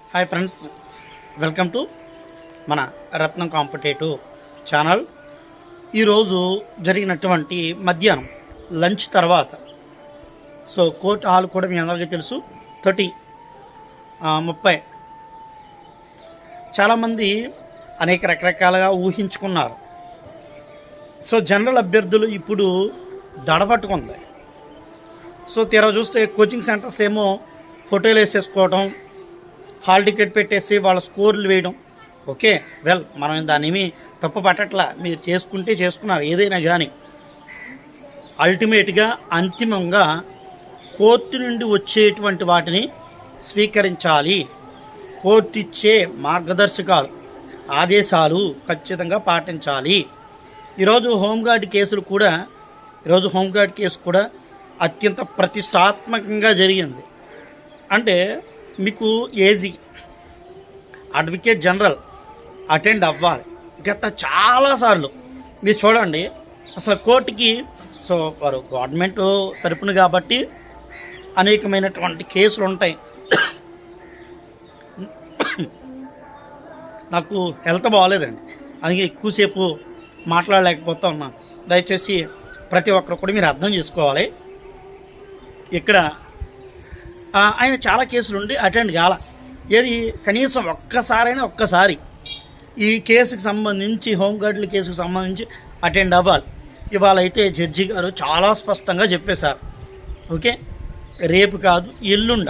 Hi friends welcome to మన రత్నం competitive channel. ఈరోజు జరిగినటువంటి మధ్యాహ్నం లంచ్ తర్వాత. సో కోర్ట్ హాల్ కూడా మీ అందరికీ తెలుసు. థర్టీ ముప్పై. చాలామంది అనేక రకరకాలుగా ఊహించుకున్నారు. సో జనరల్ అభ్యర్థులు ఇప్పుడు దడపట్టుకుంది సో తీరా చూస్తే కోచింగ్ సెంటర్స్ ఏమో ఫోటోలు వేసేసుకోవడం హాల్ టికెట్ పెట్టేసి వాళ్ళ స్కోర్లు వేయడం. ఓకే వెల్ మనం దాని తప్పు పట్టట్లా. మీరు చేసుకుంటే చేసుకున్నారు ఏదైనా కానీ అల్టిమేట్గా అంతిమంగా కోర్టు నుండి వచ్చేటువంటి వాటిని స్వీకరించాలి. కోర్టు ఇచ్చే మార్గదర్శకాలు ఆదేశాలు ఖచ్చితంగా పాటించాలి. ఈరోజు హోంగార్డ్ కేసులు కూడా ఈరోజు హోంగార్డ్ కేసు కూడా అత్యంత ప్రతిష్టాత్మకంగా జరిగింది. అంటే మీకు ఏజీ అడ్వకేట్ జనరల్ అటెండ్ అవ్వాలి. గత చాలాసార్లు మీరు చూడండి అసలు కోర్టుకి సో వారు గవర్నమెంట్ తరపున కాబట్టి అనేకమైనటువంటి కేసులు ఉంటాయి నాకు హెల్త్ బాగాలేదండి. అందుకే ఎక్కువసేపు మాట్లాడలేకపోతా ఉన్నాను. దయచేసి ప్రతి ఒక్కరు కూడా మీరు అర్థం చేసుకోవాలి. ఇక్కడ ఆయన చాలా కేసులు ఉండి అటెండ్ కాల. ఏది కనీసం ఒక్కసారైనా ఒక్కసారి ఈ కేసుకి సంబంధించి హోంగార్డుల కేసుకు సంబంధించి అటెండ్ అవ్వాలి. ఇవాళ అయితే జడ్జి గారు చాలా స్పష్టంగా చెప్పేశారు. ఓకే? రేపు కాదు ఎల్లుండ.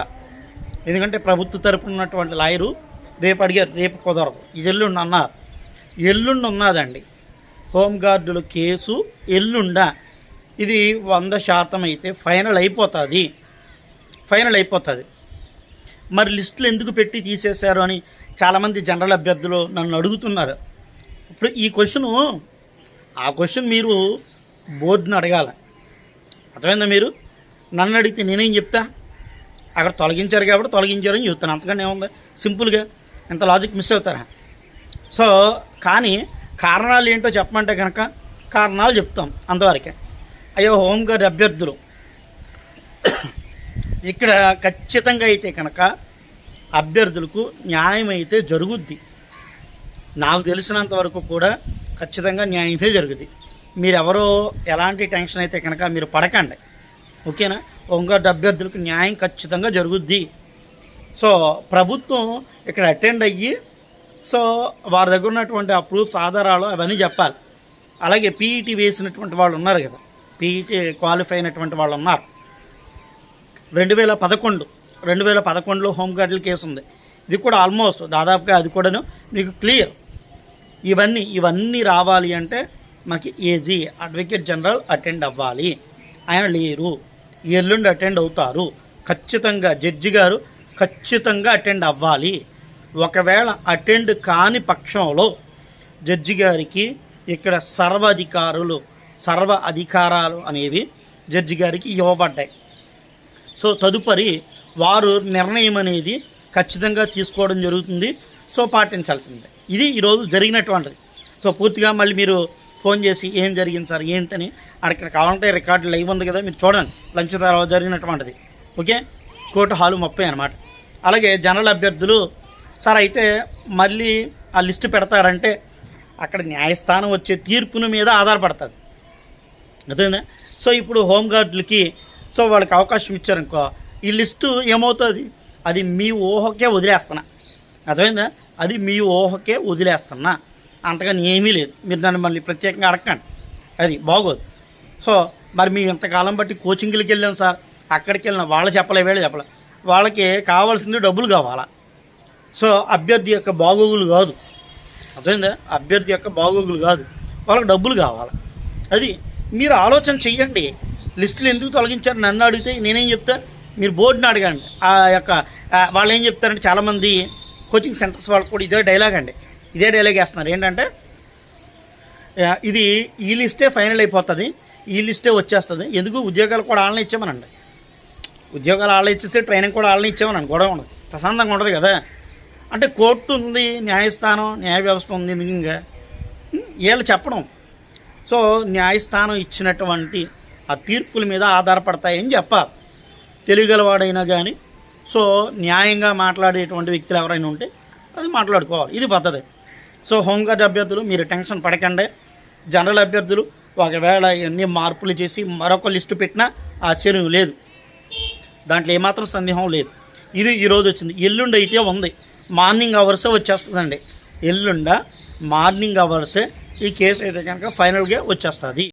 ఎందుకంటే ప్రభుత్వ తరపున ఉన్నటువంటి లాయరు రేపు అడిగారు రేపు కుదరదు. ఎల్లుండి అన్నారు. ఎల్లుండి ఉన్నదండి. హోంగార్డుల కేసు ఎల్లుండ. ఇది వంద శాతం అయితే ఫైనల్ అయిపోతుంది. ఫైనల్ అయిపోతుంది. మరి లిస్టులు ఎందుకు పెట్టి తీసేశారు అని చాలామంది జనరల్ అభ్యర్థులు నన్ను అడుగుతున్నారు. ఇప్పుడు ఈ క్వశ్చను ఆ క్వశ్చన్ మీరు బోర్డుని అడగాల. అర్థమైందా మీరు? నన్ను అడిగితే నేనేం చెప్తా? అక్కడ తొలగించారు కాబట్టి తొలగించారు అని చెప్తాను. అంతకన్నా ఏముంది? సింపుల్గా. ఎంత లాజిక్ మిస్ అవుతారా? సో కానీ కారణాలు ఏంటో చెప్పమంటే కనుక కారణాలు చెప్తాం అంతవరకే. అయ్యో హోంగార్డ్ అభ్యర్థులు. ఇక్కడ ఖచ్చితంగా అయితే కనుక అభ్యర్థులకు న్యాయం అయితే జరుగుద్ది. నాకు తెలిసినంత వరకు కూడా ఖచ్చితంగా న్యాయమే జరుగుద్ది. మీరెవరో ఎలాంటి టెన్షన్ అయితే కనుక మీరు పడకండి. ఓకేనా? హోంగార్డ్ అభ్యర్థులకు న్యాయం ఖచ్చితంగా జరుగుద్ది. సో ప్రభుత్వం ఇక్కడ అటెండ్ అయ్యి సో వారి దగ్గర ఉన్నటువంటి ఆ ప్రూఫ్స్ ఆధారాలు అవన్నీ చెప్పాలి. అలాగే పీఈటీ వేసినటువంటి వాళ్ళు ఉన్నారు కదా. పీఈటీ క్వాలిఫై అయినటువంటి వాళ్ళు ఉన్నారు. రెండు వేల పదకొండు రెండు వేల పదకొండులో హోంగార్డుల కేసు ఉంది ఇది కూడా ఆల్మోస్ట్ దాదాపుగా అది కూడాను మీకు క్లియర్. ఇవన్నీ ఇవన్నీ రావాలి అంటే మనకి ఏజీ అడ్వకేట్ జనరల్ అటెండ్ అవ్వాలి. ఆయన లేరు. ఎల్లుండి అటెండ్ అవుతారు. ఖచ్చితంగా జడ్జి గారు ఖచ్చితంగా అటెండ్ అవ్వాలి. ఒకవేళ అటెండ్ కాని పక్షంలో జడ్జి గారికి ఇక్కడ సర్వ అధికారులు సర్వ అధికారాలు అనేవి జడ్జి గారికి ఇవ్వబడ్డాయి. సో తదుపరి వారు నిర్ణయం అనేది ఖచ్చితంగా తీసుకోవడం జరుగుతుంది. సో పాటించాల్సిందే. ఇది ఈరోజు జరిగినటువంటిది. సో పూర్తిగా మళ్ళీ మీరు ఫోన్ చేసి ఏం జరిగింది సార్ ఏంటని అక్కడ కావాలంటే రికార్డు లైవ్ ఉంది కదా మీరు చూడండి. లంచ్ తర్వాత జరిగినటువంటిది. ఓకే? కోర్టు హాలు ముప్పై అనమాట అలాగే జనరల్ అభ్యర్థులు సార్ అయితే మళ్ళీ ఆ లిస్టు పెడతారంటే అక్కడ న్యాయస్థానం వచ్చే తీర్పును మీద ఆధారపడుతుంది. అర్థమైందా? సో ఇప్పుడు హోంగార్డులకి సో వాళ్ళకి అవకాశం ఇచ్చారనుకో ఈ లిస్టు ఏమవుతుంది? అది మీ ఊహకే వదిలేస్తున్నా. అర్థమైందా? అది మీ ఊహకే వదిలేస్తున్నా. అంతగాని ఏమీ లేదు. మీరు నన్ను మళ్ళీ ప్రత్యేకంగా అడగండి అది బాగోదు. సో మరి మేము ఇంతకాలం బట్టి కోచింగ్లకి వెళ్ళాం సార్. అక్కడికి వెళ్ళిన వాళ్ళు చెప్పలే వీళ్ళు చెప్పలే. వాళ్ళకి కావాల్సింది డబ్బులు కావాలా? సో అభ్యర్థి యొక్క బాగోగులు కాదు. అర్థమైందా? అభ్యర్థి యొక్క బాగోగులు కాదు. వాళ్ళకి డబ్బులు కావాలి? అది మీరు ఆలోచన చెయ్యండి. లిస్టులు ఎందుకు తొలగించారు? నన్ను అడిగితే నేనేం చెప్తా మీరు బోర్డుని అడగండి. ఆ యొక్క వాళ్ళు ఏం చెప్తారంటే చాలామంది కోచింగ్ సెంటర్స్ వాళ్ళు కూడా ఇదే డైలాగ్ అండి. ఇదే డైలాగ్ వేస్తున్నారు. ఏంటంటే ఇది ఈ లిస్టే ఫైనల్ అయిపోతుంది. ఈ లిస్టే వచ్చేస్తుంది. ఎందుకు? ఉద్యోగాలు కూడా వాళ్ళని ఇచ్చామనండి ఉద్యోగాలు వాళ్ళే ఇచ్చేస్తే ట్రైనింగ్ కూడా వాళ్ళని ఇచ్చామనండి గొడవ ఉండదు. ప్రశాంతంగా ఉండదు కదా. అంటే కోర్టు ఉంది న్యాయస్థానం న్యాయ వ్యవస్థ ఉంది ఇంకా? వీళ్ళు చెప్పడం. సో న్యాయస్థానం ఇచ్చినటువంటి ఆ తీర్పుల మీద ఆధారపడతాయని చెప్పాలి తెలియగలవాడైనా కానీ సో న్యాయంగా మాట్లాడేటువంటి వ్యక్తులు ఎవరైనా ఉంటే అది మాట్లాడుకోవాలి. ఇది పద్ధతి. సో హోంగార్డ్ అభ్యర్థులు మీరు టెన్షన్ పడకండి. జనరల్ అభ్యర్థులు ఒకవేళ ఇవన్నీ మార్పులు చేసి మరొక లిస్టు పెట్టినా ఆశ్చర్యం లేదు. దాంట్లో ఏమాత్రం సందేహం లేదు. ఇది ఈరోజు వచ్చింది. ఎల్లుండి అయితే ఉంది. మార్నింగ్ అవర్సే వచ్చేస్తుందండి. ఎల్లుండ మార్నింగ్ అవర్సే ఈ కేసు అయితే కనుక ఫైనల్గా వచ్చేస్తుంది.